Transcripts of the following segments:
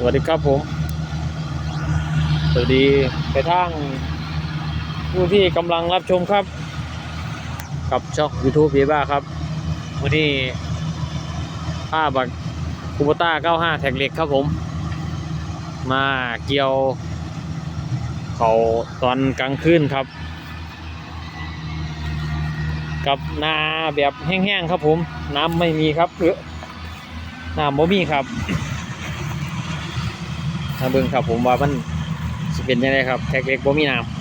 สวัสดีครับผม สวัสดีไปทางผู้ที่กำลังรับชมครับ กับช่อง YouTube เยบ้าครับ วันนี้ภาพบักคูโบต้า 95 แท็กเหล็กครับผม มาเกี่ยว เขาตอนกลางคืนครับ กับนาแบบแห้งๆครับผม น้ำไม่มีครับเออน้ำบ่มีครับ ถ้าเบิ่งครับผมว่ามันสิเป็นยังไงครับแท็กเล็กบ่มีน้ำ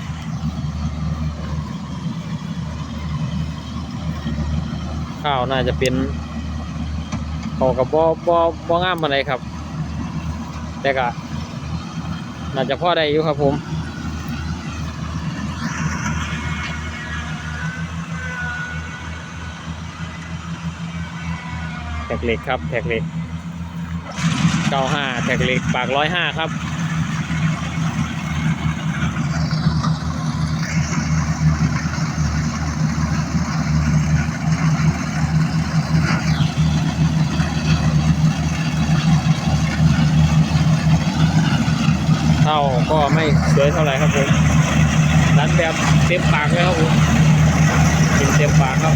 ข้าวน่าจะเป็นเขากับบ่บ่บ่งามปานใดครับ แต่ก็น่าจะพอได้อยู่ครับผมแท็กเล็กครับแท็กเล็ก 95 แท็กเหล็กปาก 105 ครับเท่าก็ไม่สวยเท่าไหร่ครับผมรันแบบเต็มปากเลยครับผมกินเต็มปากครับ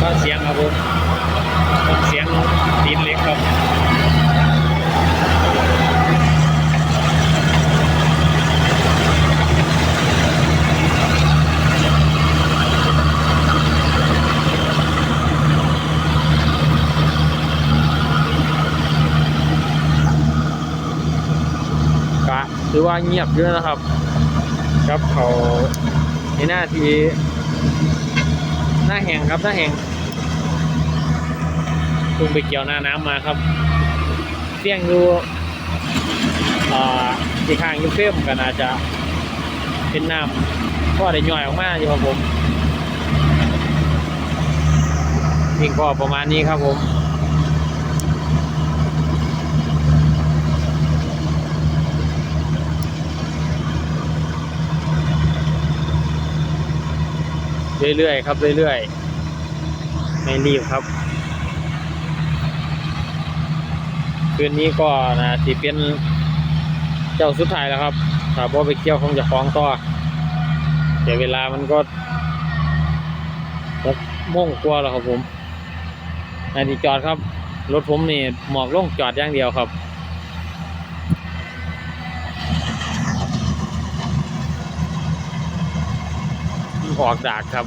ก็เสียงครับผมเสียงตีนเล็กครับ ก็ถือ ว่าเงียบเยอะนะครับ ครับเขาในหน้าที่หน้าแห่งครับหน้าแห่งเพิ่งไปเกี่ยวหน้าน้ำมาครับเสี่ยงอยู่อ่าที่ข้างอยูเฟมก็น่าจะเป็นน้ำก็ได้ย่อยออกมาอยู่ครับผมยิงก็ประมาณนี้ครับผม เรื่อยๆครับเรื่อยๆ ไม่รีบครับ คืนนี้ก็นะที่เป็นเจ้าสุดท้ายแล้วครับถ้าบ่อไปเกี่ยวคงจะฟ้องต่อเดี๋ยวเวลามันก็หกโมงกว่าแล้วครับผมนาทีจอดครับ รถผมนี่หมอกลงจอดอย่างเดียวครับ ออกดากครับ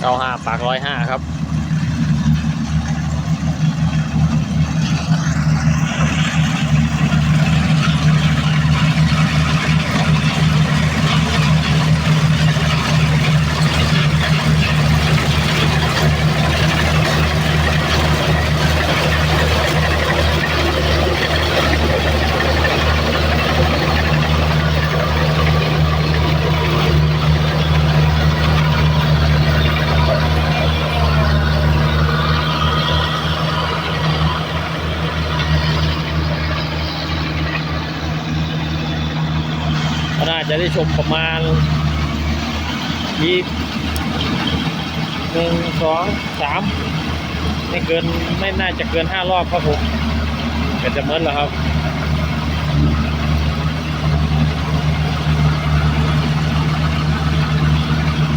เก้าห้าปากร้อยห้าครับ จะได้ชมประมาณยี่หนึ่งสองสามไม่เกินไม่น่าจะเกินห้ารอบครับผมก็จะเมินแล้วครับ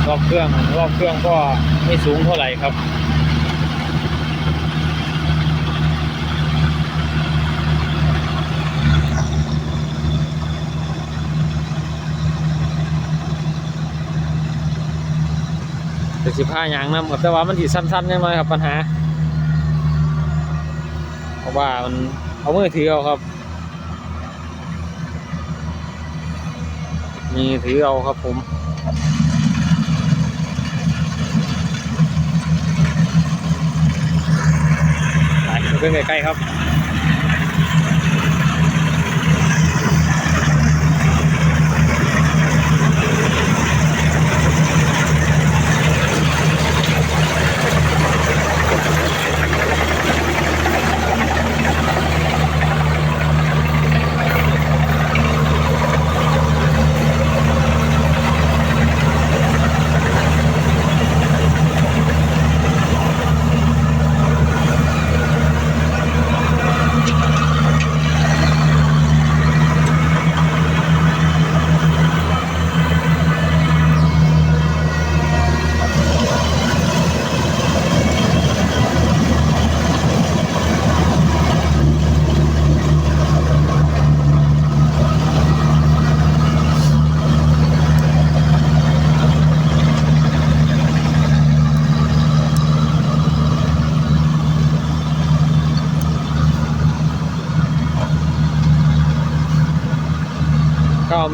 รอบเครื่องรอบเครื่องก็ไม่สูงเท่าไหร่ครับ สิบห้ายางนะำครับแต่ว่ามันถีสั้นๆยังไงครับปัญหา เพราะว่ามันเอามือถือเอาครับ มีถือเอาครับผมไปเพื่อใกล้ๆครับ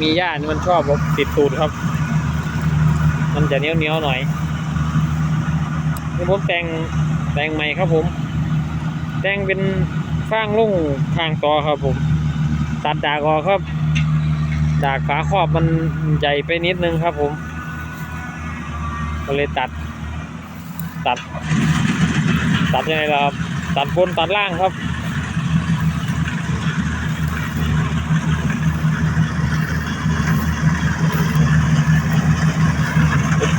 มีหญ้านี่มันชอบติดตูดครับ มันจะเหนียวเหนียวหน่อยนี่ผมแต่งแต่งใหม่ครับผม แต่งเป็นฟางลุ่งทางต่อครับผม ตัดดากออกครับ ดากฝาครอบมันใหญ่ไปนิดนึงครับผม ก็เลยตัด ตัด ตัดยังไงล่ะครับ ตัดบนตัดล่างครับ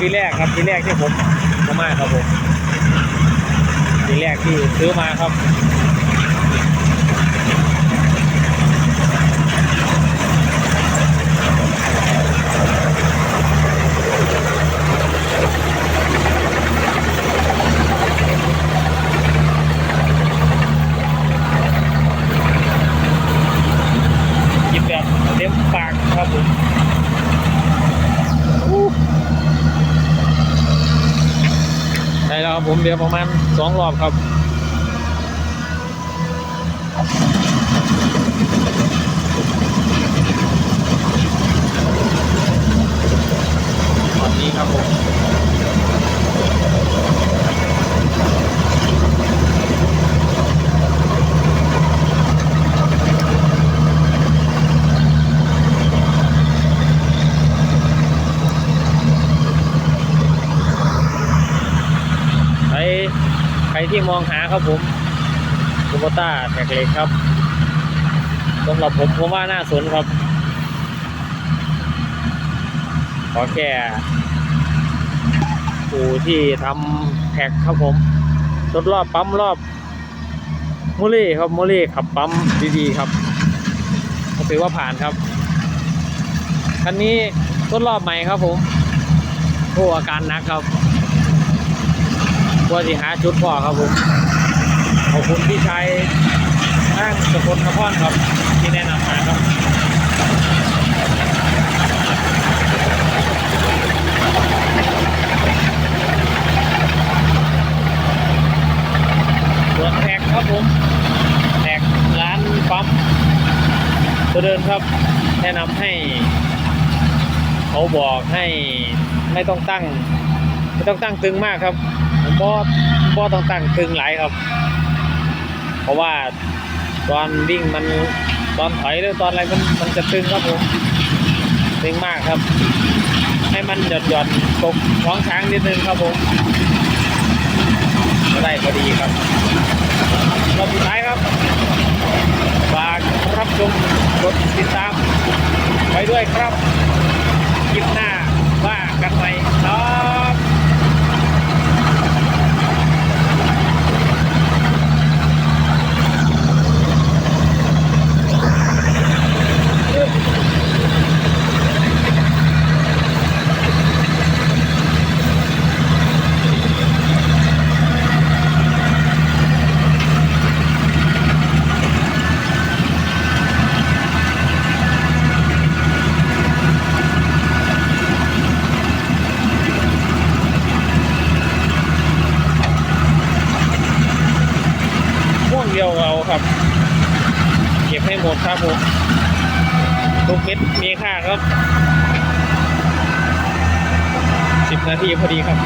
ปีแรกครับปีแรกที่ผมมาครับผมปีแรกที่ซื้อมาครับ หยิบแบบเต็มปากครับผมอู้ได้ แล้วครับผมเดียประมาณสองรอบครับตอนนี้ครับผม ใครใคร ที่มองหาครับผมคูโบต้าแท็กเล็กครับสำหรับผมผมว่าน่าสนครับ ขอแค่ผู้ที่ทำแท็กครับผมรถรอบปั๊มรอบมูเล่ครับมูเล่ขับปั๊มดีๆครับก็ถือว่าผ่านครับคันนี้ทดรอบใหม่ครับผมโอ้อาการหนักครับ ว่าสิหาจุดพอครับผมขอบคุณพี่ชัยนั่งสกลนครครับที่แนะนำมาครับสวนแท็กครับผมแท็กร้านปั๊มตัวเดินครับ แนะนำให้ เขาบอกให้ไม่ต้องตั้ง ไม่ต้องตั้งตึงมากครับ บอบอต้องตั้งตึงหลายครับ เพราะว่าตอนวิ่งมันตอนถอยหรือตอนอะไรมันมันจะตึงครับผมตึงมากครับ ให้มันหย่อนหย่อนตกท้องช้างนิดนึงครับผมก็ได้พอดีครับรอบสุดท้ายครับฝากรับชมกดติดตามไปด้วยครับคลิปหน้าว่ากันใหม่ครับ ม่วงเดียวเอาครับ เก็บให้หมด ครับผมทุกเม็ดมีค่าครับสิบนาทีพอดีครับ